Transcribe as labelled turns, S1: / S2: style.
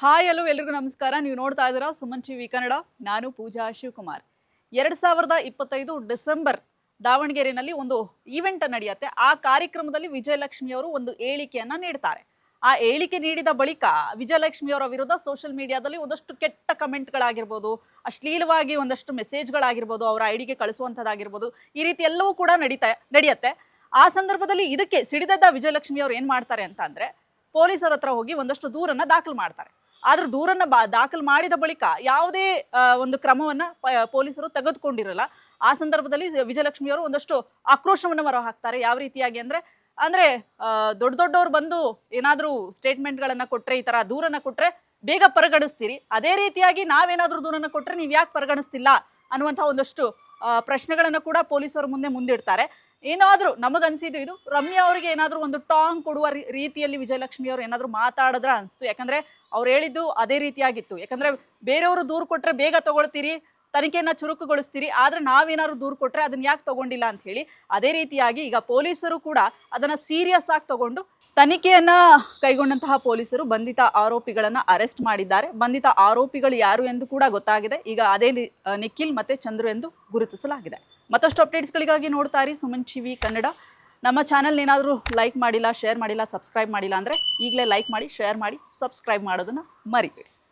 S1: Hi hello ಎಲ್ರಿಗೂ ನಮಸ್ಕಾರ. ನೀವು ನೋಡ್ತಾ ಇದ್ದೀರಾ ಸುಮನ್ ಟಿವಿ ಕನ್ನಡ. ನಾನು ಪೂಜಾ ಶಿವಕುಮಾರ್. ಎರಡು ಸಾವಿರದ ಇಪ್ಪತ್ತೈದು ಡಿಸೆಂಬರ್ ದಾವಣಗೆರೆಯಲ್ಲಿ ಒಂದು ಈವೆಂಟ್ ನಡೆಯುತ್ತೆ. ಆ ಕಾರ್ಯಕ್ರಮದಲ್ಲಿ ವಿಜಯಲಕ್ಷ್ಮಿ ಅವರು ಒಂದು ಹೇಳಿಕೆಯನ್ನ ನೀಡ್ತಾರೆ. ಆ ಹೇಳಿಕೆ ನೀಡಿದ ಬಳಿಕ ವಿಜಯಲಕ್ಷ್ಮಿ ಅವರ ವಿರುದ್ಧ ಸೋಷಿಯಲ್ ಮೀಡಿಯಾದಲ್ಲಿ ಒಂದಷ್ಟು ಕೆಟ್ಟ ಕಮೆಂಟ್ಗಳಾಗಿರ್ಬೋದು ಅಶ್ಲೀಲವಾಗಿ ಒಂದಷ್ಟು ಮೆಸೇಜ್ಗಳಾಗಿರ್ಬೋದು ಅವರ ಐಡಿಗೆ ಕಳಿಸುವಂಥದ್ದಾಗಿರ್ಬೋದು, ಈ ರೀತಿ ಎಲ್ಲವೂ ಕೂಡ ನಡೀತಾ, ನಡೆಯುತ್ತೆ. ಆ ಸಂದರ್ಭದಲ್ಲಿ ಇದಕ್ಕೆ ಸಿಡಿದದ್ದ ವಿಜಯಲಕ್ಷ್ಮಿ ಅವರು ಏನು ಮಾಡ್ತಾರೆ ಅಂತ ಅಂದ್ರೆ ಪೊಲೀಸರ ಹತ್ರ ಹೋಗಿ ಒಂದಷ್ಟು ದೂರನ್ನ ದಾಖಲು ಮಾಡ್ತಾರೆ. ಆದ್ರೆ ದೂರನ್ನ ಬಾ, ದಾಖಲು ಮಾಡಿದ ಬಳಿಕ ಯಾವುದೇ ಒಂದು ಕ್ರಮವನ್ನ ಪೊಲೀಸರು ತೆಗೆದುಕೊಂಡಿರಲ್ಲ. ಆ ಸಂದರ್ಭದಲ್ಲಿ ವಿಜಯಲಕ್ಷ್ಮಿ ಅವರು ಒಂದಷ್ಟು ಆಕ್ರೋಶವನ್ನು ಹೊರಹಾಕ್ತಾರೆ ಯಾವ ರೀತಿಯಾಗಿ ಅಂದ್ರೆ ಅಂದ್ರೆ ದೊಡ್ಡ ದೊಡ್ಡವ್ರು ಬಂದು ಏನಾದ್ರೂ ಸ್ಟೇಟ್ಮೆಂಟ್ಗಳನ್ನ ಕೊಟ್ರೆ, ಈ ತರ ದೂರನ್ನ ಕೊಟ್ರೆ ಬೇಗ ಪರಿಗಣಿಸ್ತೀರಿ. ಅದೇ ರೀತಿಯಾಗಿ ನಾವೇನಾದ್ರೂ ದೂರನ್ನ ಕೊಟ್ರೆ ನೀವು ಯಾಕೆ ಪರಿಗಣಿಸ್ತಿಲ್ಲ ಅನ್ನುವಂತಹ ಒಂದಷ್ಟು ಪ್ರಶ್ನೆಗಳನ್ನ ಕೂಡ ಪೊಲೀಸರು ಮುಂದೆ ಮುಂದಿಡ್ತಾರೆ. ಏನಾದ್ರೂ ನಮಗನ್ಸಿದ್ದು ಇದು ರಮ್ಯಾ ಅವರಿಗೆ ಏನಾದರೂ ಒಂದು ಟಾಂಗ್ ಕೊಡುವ ರೀತಿಯಲ್ಲಿ ವಿಜಯಲಕ್ಷ್ಮಿ ಅವರು ಏನಾದರೂ ಮಾತಾಡಿದ್ರೆ ಅನಿಸ್ತು. ಯಾಕಂದ್ರೆ ಅವ್ರು ಹೇಳಿದ್ದು ಅದೇ ರೀತಿಯಾಗಿತ್ತು. ಯಾಕಂದ್ರೆ ಬೇರೆಯವರು ದೂರು ಕೊಟ್ಟರೆ ಬೇಗ ತಗೊಳ್ತೀರಿ, ತನಿಖೆಯನ್ನ ಚುರುಕುಗೊಳಿಸ್ತೀರಿ, ಆದ್ರೆ ನಾವೇನಾದ್ರು ದೂರು ಕೊಟ್ರೆ ಅದನ್ನ ಯಾಕೆ ತಗೊಂಡಿಲ್ಲ ಅಂತ ಹೇಳಿ ಅದೇ ರೀತಿಯಾಗಿ ಈಗ ಪೊಲೀಸರು ಕೂಡ ಅದನ್ನ ಸೀರಿಯಸ್ ಆಗಿ ತಗೊಂಡು ತನಿಖೆಯನ್ನ ಕೈಗೊಂಡಂತಹ ಪೊಲೀಸರು ಬಂಧಿತ ಆರೋಪಿಗಳನ್ನ ಅರೆಸ್ಟ್ ಮಾಡಿದ್ದಾರೆ. ಬಂಧಿತ ಆರೋಪಿಗಳು ಯಾರು ಎಂದು ಕೂಡ ಗೊತ್ತಾಗಿದೆ. ಈಗ ಅದೇ ನಿಖಿಲ್ ಮತ್ತೆ ಚಂದ್ರು ಎಂದು ಗುರುತಿಸಲಾಗಿದೆ. ಮತ್ತಷ್ಟು ಅಪ್ಡೇಟ್ಸ್ಗಳಿಗಾಗಿ ನೋಡ್ತಾ ಇರಿ ಸುಮನ್ ಟಿವಿ ಕನ್ನಡ. ನಮ್ಮ ಚಾನಲ್ ಏನಾದರೂ ಲೈಕ್ ಮಾಡಿಲ್ಲ, ಶೇರ್ ಮಾಡಿಲ್ಲ, ಸಬ್ಸ್ಕ್ರೈಬ್ ಮಾಡಿಲ್ಲ ಅಂದರೆ ಈಗಲೇ ಲೈಕ್ ಮಾಡಿ, ಶೇರ್ ಮಾಡಿ, ಸಬ್ಸ್ಕ್ರೈಬ್ ಮಾಡೋದನ್ನು ಮರಿಬೇಡಿ.